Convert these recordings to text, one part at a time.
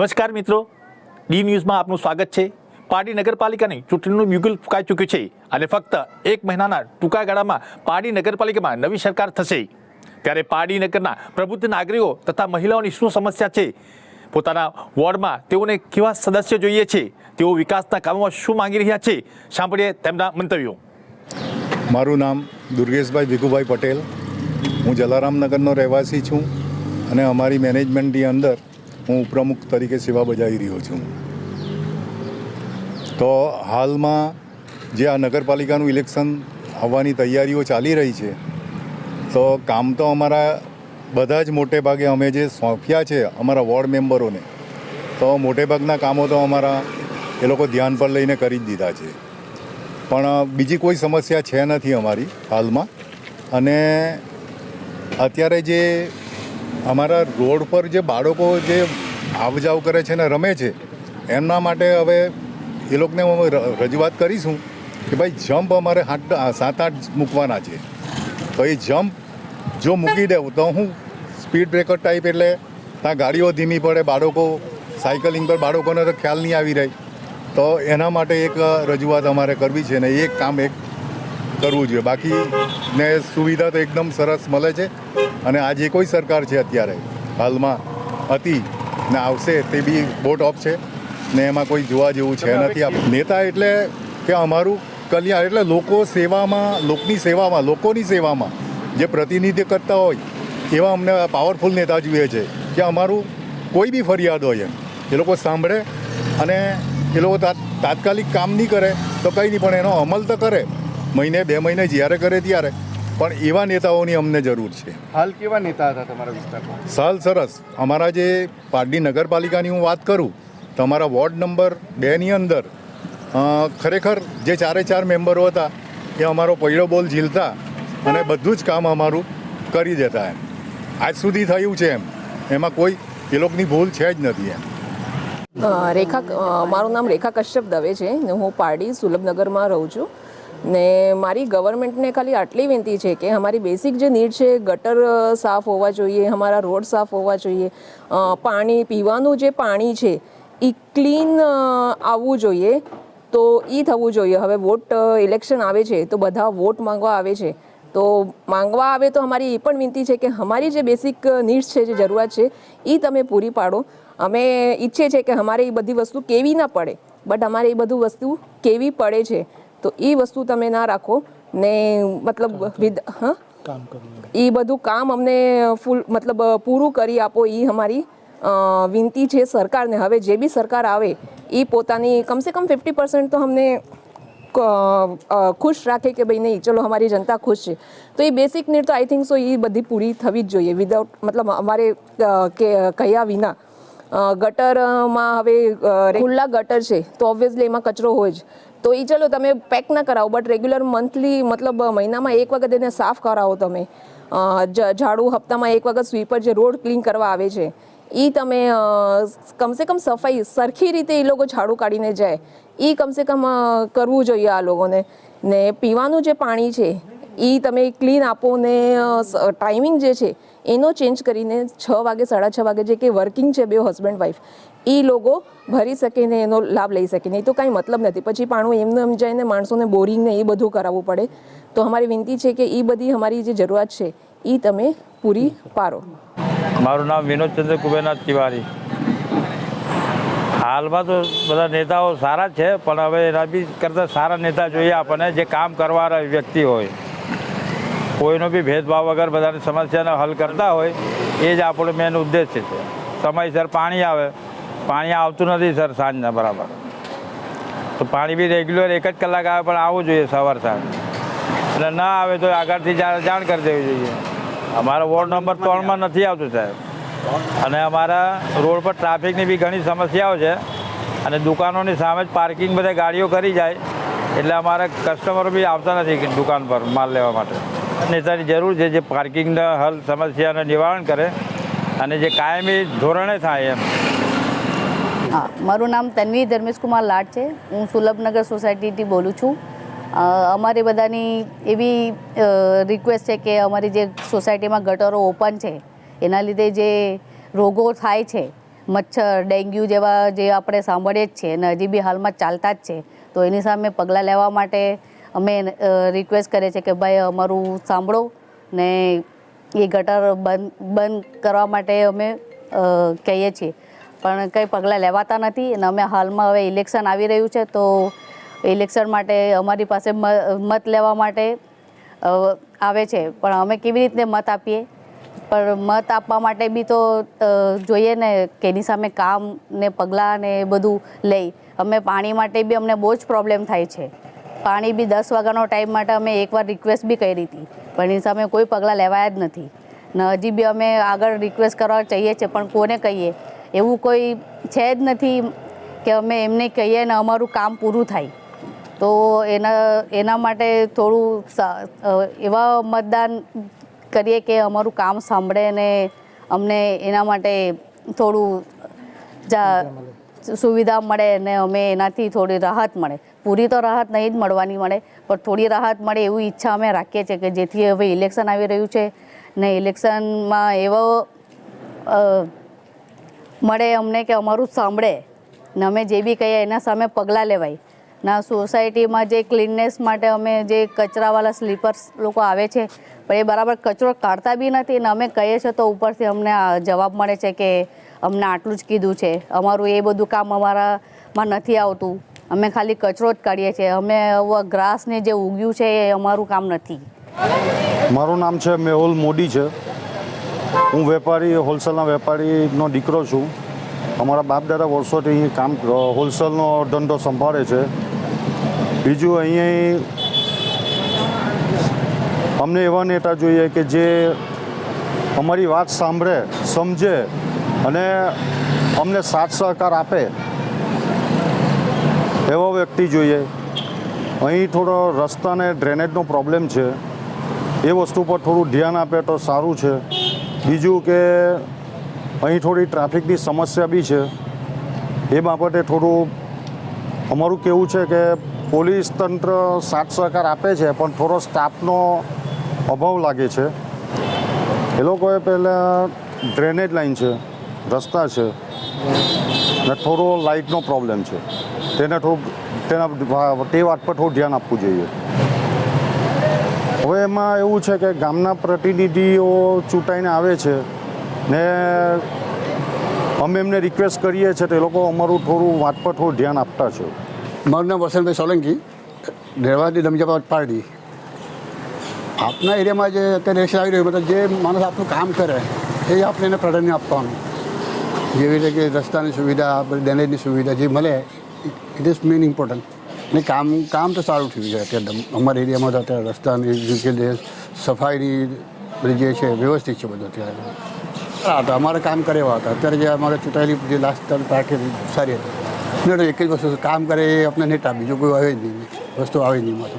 નમસ્કાર મિત્રો. ડી ન્યૂઝમાં આપનું સ્વાગત છે. પાડી નગરપાલિકાની ચૂંટણીનું બ્યુગલ ફૂંકાઈ ચૂક્યું છે અને ફક્ત એક મહિનાના ટૂંકા ગાળામાં પાડી નગરપાલિકામાં નવી સરકાર થશે. ત્યારે પાડી નગરના પ્રબુદ્ધ નાગરિકો તથા મહિલાઓની શું સમસ્યા છે? પોતાના વોર્ડમાં તેઓને કેવા સદસ્ય જોઈએ છે? તેઓ વિકાસના કામોમાં શું માંગી રહ્યા છે? સાંભળીએ તેમના મંતવ્યો. મારું નામ દુર્ગેશભાઈ ભીખુભાઈ પટેલ. હું જલારામનગરનો રહેવાસી છું અને અમારી મેનેજમેન્ટની અંદર હું પ્રમુખ તરીકે સેવા બજાવી રહ્યો છું. તો હાલમાં જે આ નગરપાલિકાનું ઇલેક્શન આવવાની તૈયારીઓ ચાલી રહી છે, તો કામ તો અમારા બધા જ મોટે ભાગે અમે જે સોંપ્યા છે અમારા વોર્ડ મેમ્બરોને, તો મોટેભાગના કામો તો અમારા એ લોકો ધ્યાન પર લઈને કરી જ દીધા છે. પણ બીજી કોઈ સમસ્યા છે નથી અમારી હાલમાં. અને અત્યારે જે અમારા રોડ પર જે બાળકો જે આવ જાવ કરે છે ને રમે છે, એમના માટે હવે એ લોકોને અમે રજૂઆત કરીશું કે ભાઈ જમ્પ અમારે આઠ સાત આઠ મૂકવાના છે. તો એ જમ્પ જો મૂકી દેવું તો હું સ્પીડ બ્રેકર ટાઈપ એટલે ત્યાં ગાડીઓ ધીમી પડે, બાળકો સાયકલિંગ પર બાળકોને તો ખ્યાલ નહીં આવી રહી. તો એના માટે એક રજૂઆત અમારે કરવી છે ને એક કામ એક કરવું જોઈએ. બાકી ને સુવિધા તો એકદમ સરસ મળે છે. અને આ જે કોઈ સરકાર છે અત્યારે હાલમાં હતી ને આવશે તે બી બહુ ટોપ છે ને એમાં કોઈ જોવા જેવું છે નથી. નેતા એટલે કે અમારું કલ્યાણ એટલે લોકો સેવામાં લોકની સેવામાં લોકોની સેવામાં જે પ્રતિનિધિત્વ કરતા હોય એવા અમને પાવરફુલ નેતા જોઈએ છે કે અમારું કોઈ બી ફરિયાદ હોય એમ. એ લોકો સાંભળે અને એ લોકો તાત- તાત્કાલિક કામ નહીં કરે તો કંઈ નહીં પણ એનો અમલ તો કરે. મહિને બે મહિને જ્યારે કરે ત્યારે. પણ એવા નેતાઓની અમને જરૂર છે. હાલ કેવા નેતા હતા તમારા વિસ્તારમાં? સાલ સરસ. અમારા જે પારડી નગરપાલિકાની હું વાત કરું તો અમારા વોર્ડ નંબર બેની અંદર ખરેખર જે ચારે ચાર મેમ્બરો હતા એ અમારો પહેલો બોલ ઝીલતા અને બધું જ કામ અમારું કરી દેતા એમ. આજ સુધી થયું છે એમ. એમાં કોઈ એ લોકોની ભૂલ છે જ નથી એમ. રેખા મારું નામ રેખા કશ્યપ દવે છે ને હું પારડી સુલભનગરમાં રહું છું. ને મારી ગવર્મેન્ટને ખાલી આટલી વિનંતી છે કે અમારી બેસિક જે નીડ છે, ગટર સાફ હોવા જોઈએ, અમારા રોડ સાફ હોવા જોઈએ પાણી, પીવાનું જે પાણી છે એ ક્લીન આવવું જોઈએ. તો એ થવું જોઈએ. હવે વોટ ઇલેક્શન આવે છે, તો બધા વોટ માંગવા આવે છે. તો માંગવા આવે તો અમારી એ પણ વિનંતી છે કે અમારી જે બેસિક નીડ્સ છે, જે જરૂરિયાત છે એ તમે પૂરી પાડો. અમે ઈચ્છીએ છીએ કે અમારે એ બધી વસ્તુ કેવી ના પડે બટ અમારે એ બધું વસ્તુ કેવી પડે છે. તો એ વસ્તુ તમે ના રાખો. ને મતલબ વિદ હા? એ બધું કામ અમને ફૂલ મતલબ પૂરું કરી આપો એ અમારી વિનંતી છે સરકારને. હવે જે બી સરકાર આવે એ પોતાની કમસે કમ ફિફ્ટી પર્સન્ટ તો અમને ખુશ રાખે કે ભાઈ નહીં ચલો અમારી જનતા ખુશ છે. તો એ બેસિક નીડ તો આઈ થિંક સો એ બધી પૂરી થવી જ જોઈએ. વિધાઉટ મતલબ અમારે કે કહ્યા વિના. ગટરમાં હવે ખુલ્લા ગટર છે, તો ઓબ્વિયસલી એમાં કચરો હોય જ. તો એ ચલો તમે પેક ના કરાવો બટ રેગ્યુલર મંથલી મતલબ મહિનામાં એક વખત એને સાફ કરાવો તમે. ઝાડુ હપ્તામાં એક વખત સ્વીપર જે રોડ ક્લીન કરવા આવે છે એ તમે કમસે કમ સફાઈ, સરખી રીતે એ લોકો ઝાડુ કાઢીને જાય. એ કમસે કમ કરવું જોઈએ આ લોકોને. ને પીવાનું જે પાણી છે એ તમે ક્લીન આપો ને ટાઈમિંગ જે છે એનો ચેન્જ કરીને છ વાગે, સાડા છ વાગે જે કે વર્કિંગ છે, બે હસબન્ડ વાઈફ એ લોકો ભરી શકે ને એનો લાભ લઈ શકે નહીં તો કાંઈ મતલબ નથી. પછી પાણું એમને એમ જઈને માણસોને બોરિંગ ને એ બધું કરાવવું પડે. તો અમારી વિનંતી છે કે એ બધી અમારી જે જરૂરિયાત છે એ તમે પૂરી પાડો. મારું નામ વિનોદચંદ્ર કુબેરનાથ તિવારી. હાલમાં તો બધા નેતાઓ સારા છે, પણ હવે એના બી કરતાં સારા નેતા જોઈએ આપણને, જે કામ કરવાવાળા વ્યક્તિ હોય. કોઈનો બી ભેદભાવ વગર બધાની સમસ્યાને હલ કરતા હોય, એ જ આપણો મેન ઉદ્દેશ્ય છે. સમયસર પાણી આવે. પાણી આવતું નથી સર સાંજના, બરાબર. તો પાણી બી રેગ્યુલર એક જ કલાક આવે પણ આવવું જોઈએ સવાર સાંજ. એટલે ના આવે તો આગળથી જાણ કરી દેવી જોઈએ. અમારો વોર્ડ નંબર ત્રણમાં નથી આવતું સાહેબ. અને અમારા રોડ પર ટ્રાફિકની બી ઘણી સમસ્યાઓ છે. અને દુકાનોની સામે જ પાર્કિંગ બધા ગાડીઓ કરી જાય. એટલે અમારા કસ્ટમરો બી આવતા નથી દુકાન પર માલ લેવા માટે. નેતાની જરૂર છે જે પાર્કિંગના હલ, સમસ્યાનું નિવારણ કરે અને જે કાયમી ધોરણે થાય એમ. હા, મારું નામ તન્વી ધર્મેશકુમાર લાડ છે. હું સુલભનગર સોસાયટીથી બોલું છું. અમારી બધાની એવી રિક્વેસ્ટ છે કે અમારી જે સોસાયટીમાં ગટરો ઓપન છે, એના લીધે જે રોગો થાય છે, મચ્છર, ડેન્ગ્યુ જેવા જે આપણે સાંભળીએ જ છીએ અને હજી બી હાલમાં ચાલતા જ છે, તો એની સામે પગલાં લેવા માટે અમે રિક્વેસ્ટ કરીએ છીએ કે ભાઈ અમારું સાંભળો ને એ ગટર બંધ બંધ કરવા માટે અમે કહીએ છીએ. પણ કંઈ પગલાં લેવાતા નથી અને અમે હાલમાં હવે ઇલેક્શન આવી રહ્યું છે તો ઇલેક્શન માટે અમારી પાસે મત લેવા માટે આવે છે. પણ અમે કેવી રીતે મત આપીએ? પણ મત આપવા માટે બી તો જોઈએ ને કે એની સામે કામ ને પગલાં ને એ બધું લઈ. અમે પાણી માટે બી અમને બહુ જ પ્રોબ્લેમ થાય છે. પાણી બી દસ વાગ્યાનો ટાઈમ માટે અમે એકવાર રિક્વેસ્ટ બી કરી હતી. પણ એની સામે કોઈ પગલાં લેવાયા જ નથી. ને હજી બી અમે આગળ રિક્વેસ્ટ કરવા ચાહીએ છીએ પણ કોને કહીએ? એવું કોઈ છે જ નથી કે અમે એમને કહીએ ને અમારું કામ પૂરું થાય. તો એના એના માટે થોડું એવા મતદાન કરીએ કે અમારું કામ સાંભળે અને અમને એના માટે થોડું જા સુવિધા મળે. અને અમે એનાથી થોડી રાહત મળે. પૂરી તો રાહત નહીં જ મળવાની મળે, પણ થોડી રાહત મળે એવી ઈચ્છા અમે રાખીએ છીએ કે જેથી હવે ઇલેક્શન આવી રહ્યું છે ને ઇલેક્શનમાં એવો મળે અમને કે અમારું સાંભળે ને અમે જે બી કહીએ એના સામે પગલાં લેવાય. ના સોસાયટીમાં જે ક્લીનનેસ માટે અમે જે કચરાવાળા સ્લીપર્સ લોકો આવે છે, પણ એ બરાબર કચરો કાઢતા બી નથી ને અમે કહીએ છીએ તો ઉપરથી અમને જવાબ મળે છે કે અમને આટલું જ કીધું છે. અમારું એ બધું કામ અમારામાં નથી આવતું. અમે ખાલી કચરો જ કાઢીએ છીએ. અમે ગ્રાસને જે ઉગ્યું છે એ અમારું કામ નથી. મારું નામ છે મેહુલ મોદી છે. હું વેપારી, હોલસેલના વેપારીનો દીકરો છું. અમારા બાપ દાદા વર્ષોથી અહીં કામ હોલસેલનો ધંધો સંભાળે છે. બીજું અહીં અમને એવા નેતા જોઈએ કે જે અમારી વાત સાંભળે, સમજે અને અમને સાથ સહકાર આપે. એવો વ્યક્તિ જોઈએ. અહીં થોડો રસ્તા અને ડ્રેનેજનો પ્રોબ્લેમ છે. એ વસ્તુ પર થોડું ધ્યાન આપે તો સારું છે. બીજું કે અહીં થોડી ટ્રાફિકની સમસ્યા બી છે. એ બાબતે થોડું અમારું કેવું છે કે પોલીસ તંત્ર સાથ સહકાર આપે છે, પણ થોડો સ્ટાફનો અભાવ લાગે છે. એ લોકોએ પહેલાં ડ્રેનેજ લાઈન છે, રસ્તા છે. ને થોડો લાઇટનો પ્રોબ્લેમ છે. તેને થોડું, તેના તે વાત પર થોડું ધ્યાન આપવું જોઈએ. હવે એમાં એવું છે કે ગામના પ્રતિનિધિઓ ચૂંટાઈને આવે છે ને અમે એમને રિક્વેસ્ટ કરીએ છીએ તો એ લોકો અમારું થોડું વાત પર થોડું ધ્યાન આપતા છે. મારું નામ વસંતભાઈ સોલંકી રહેવાથી દમજાબાદ પારડી. આપના એરિયામાં જે અત્યારે રેશન આવી રહ્યું, મતલબ જે માણસ આપનું કામ કરે, એ આપણે એને પ્રાધાન્ય આપવાનું. જેવી રીતે કે રસ્તાની સુવિધા, બધી ડેનેજની સુવિધા જે મળે ઇટ ઇઝ મેન ઇમ્પોર્ટન્ટ ને કામ કામ તો સારું થયું છે અત્યારે. અમારા એરિયામાં તો અત્યારે રસ્તાની જે સફાઈની બધી જે છે, વ્યવસ્થિત છે બધું અત્યારે. હા, તો અમારે કામ કરેવા હતા. અત્યારે જે અમારે ચૂંટાયેલી જે લાસ્ટ ટર્મ સારી હતી. નહીં એક જ વસ્તુ, કામ કરે એ આપણે નેતા બીજું કોઈ આવે જ નહીં. વસ્તુ આવે જ નહીં મારે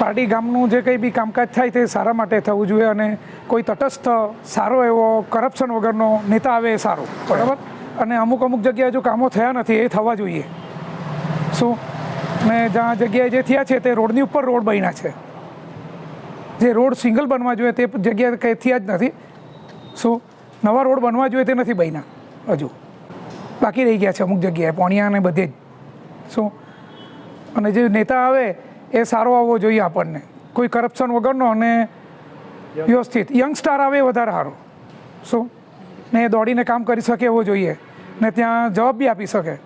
પાર્ટી ગામનું જે કંઈ બી કામકાજ થાય તે સારા માટે થવું જોઈએ અને કોઈ તટસ્થ, સારો એવો કરપ્શન વગરનો નેતા આવે એ સારો. બરાબર? અને અમુક અમુક જગ્યાએ જો કામો થયા નથી, એ થવા જોઈએ. શું? ને જ્યાં જગ્યાએ જે થયા છે, તે રોડની ઉપર રોડ બન્યા છે. જે રોડ સિંગલ બનવા જોઈએ, તે જગ્યાએ કંઈ થયા જ નથી. શું? નવા રોડ બનવા જોઈએ, તે નથી બન્યા, હજુ. બાકી રહી ગયા છે અમુક જગ્યાએ, પોણિયા અને બધે જ. શું? અને જે નેતા આવે, એ સારો આવવો જોઈએ આપણને. કોઈ કરપ્શન વગરનો અને વ્યવસ્થિત. યંગસ્ટાર આવે વધારે સારો. શું? ને એ દોડીને કામ કરી શકે એવો જોઈએ. ને ત્યાં જવાબ બી આપી શકે.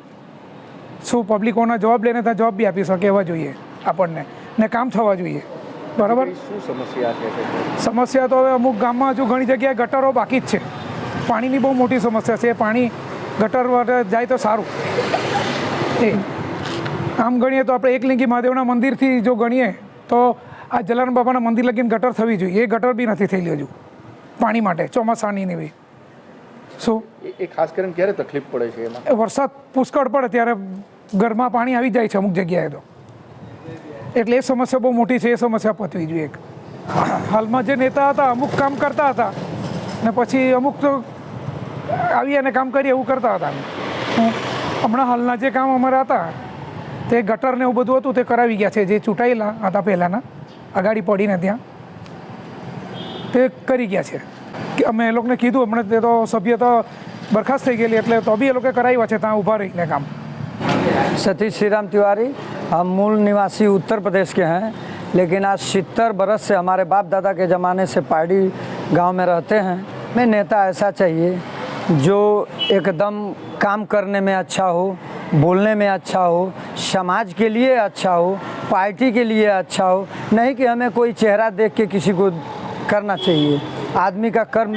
શું પબ્લિકોના જવાબ લઈને ત્યાં જવાબ બી આપી શકે એવા જોઈએ આપણને. ને કામ થવા જોઈએ. બરાબર? શું સમસ્યા છે સમસ્યા તો હવે અમુક ગામમાં હજુ ઘણી જગ્યાએ ગટરો બાકી જ છે. પાણીની બહુ મોટી સમસ્યા છે. પાણી ગટર જાય તો સારું. એ. આમ ગણીએ તો આપણે એકલિંગી મહાદેવના મંદિરથી જો ગણીએ તો આ જલારામ બાબાના મંદિર લગીને ગટર થવી જોઈએ. એ ગટર બી નથી થયેલી હજુ. પાણી માટે ચોમાસાની ને શું એ- ખાસ કરીને ક્યારે તકલીફ પડે છે એમાં? વરસાદ પુષ્કળ પડે ત્યારે ઘરમાં પાણી આવી જાય છે અમુક જગ્યાએ તો. એટલે એ સમસ્યા બહુ મોટી છે એ સમસ્યા પતવી જોઈએ એક. હાલમાં જે નેતા હતા અમુક કામ કરતા હતા ને પછી અમુક તો આવી અને કામ કરીએ એવું કરતા હતા. હમણાં હાલના જે કામ અમારા હતા તે ગટર ને એવું બધું હતું તે કરાવી ગયા છે. જે ચૂંટાયેલા હતા પહેલાંના અગાડી પડીને ત્યાં તે કરી ગયા છે. અમે એ લોકોને કીધું હમણાં તે તો સભ્ય તો બરખાસ્ત થઈ ગયેલી એટલે તો બી એ લોકો કરાવ્યા છે ત્યાં ઊભા રહીને કામ सतीश श्रीराम तिवारी हम मूल निवासी उत्तर प्रदेश के हैं लेकिन आज सत्तर बरस से हमारे बाप दादा के ज़माने से पहाड़ी गांव में रहते हैं मैं नेता ऐसा चाहिए जो एकदम काम करने में अच्छा हो बोलने में अच्छा हो समाज के लिए अच्छा हो पार्टी के लिए अच्छा हो नहीं कि हमें कोई चेहरा देख के किसी को करना चाहिए आदमी का कर्म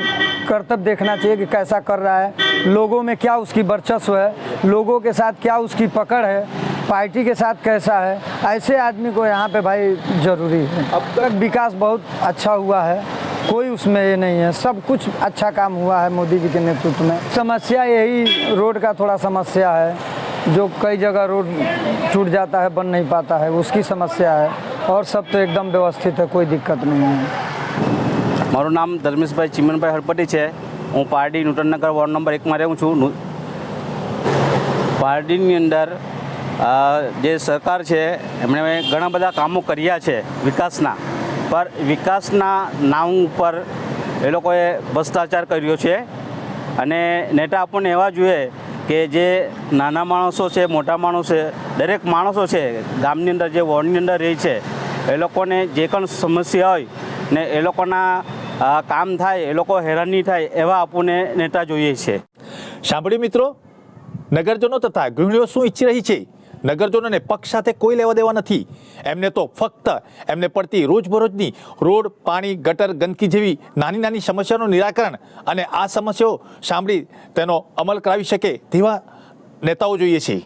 कर्तव्य देखना चाहिए कि कैसा कर रहा है। लोगों में क्या उसकी वर्चस्व है? लोगों के साथ क्या उसकी पकड़ है? पार्टी के साथ कैसा है? ऐसे आदमी को यहाँ पे भाई ज़रूरी है। अब तक विकास बहुत अच्छा हुआ है। कोई उसमें ये नहीं है। सब कुछ अच्छा काम हुआ है मोदी जी के नेतृत्व में। समस्या यही रोड का थोड़ा समस्या है। जो कई जगह रोड टूट जाता है बन नहीं पाता है उसकी समस्या है। और सब तो एकदम व्यवस्थित है कोई दिक्कत नहीं है। મારું નામ ધર્મેશભાઈ ચિમનભાઈ હરપટી છે. હું પારડી નૂતનનગર વોર્ડ નંબર એકમાં રહું છું. પારડીની અંદર જે સરકાર છે, એમણે ઘણા બધા કામો કર્યા છે વિકાસના. પર વિકાસના નામ ઉપર એ લોકોએ ભ્રષ્ટાચાર કર્યો છે. અને નેતા આપણને એવા જોઈએ કે જે નાના માણસો છે, મોટા માણસો છે, દરેક માણસો છે, ગામની અંદર જે વોર્ડની અંદર રહે છે, એ લોકોને જે પણ સમસ્યા હોય ને એ લોકોના કામ થાય, એ લોકો હેરાન થાય એવા આપણને નેતા જોઈએ છે. સાંભળ્યું મિત્રો? નગરજનો તથા ગૃહિણીઓ શું ઈચ્છી રહી છે? નગરજનોને પક્ષ સાથે કોઈ લેવા દેવા નથી. એમને તો ફક્ત એમને પડતી રોજબરોજની રોડ, પાણી, ગટર, ગંદકી જેવી નાની નાની સમસ્યાનું નિરાકરણ અને આ સમસ્યાઓ સાંભળી તેનો અમલ કરાવી શકે તેવા નેતાઓ જોઈએ છે.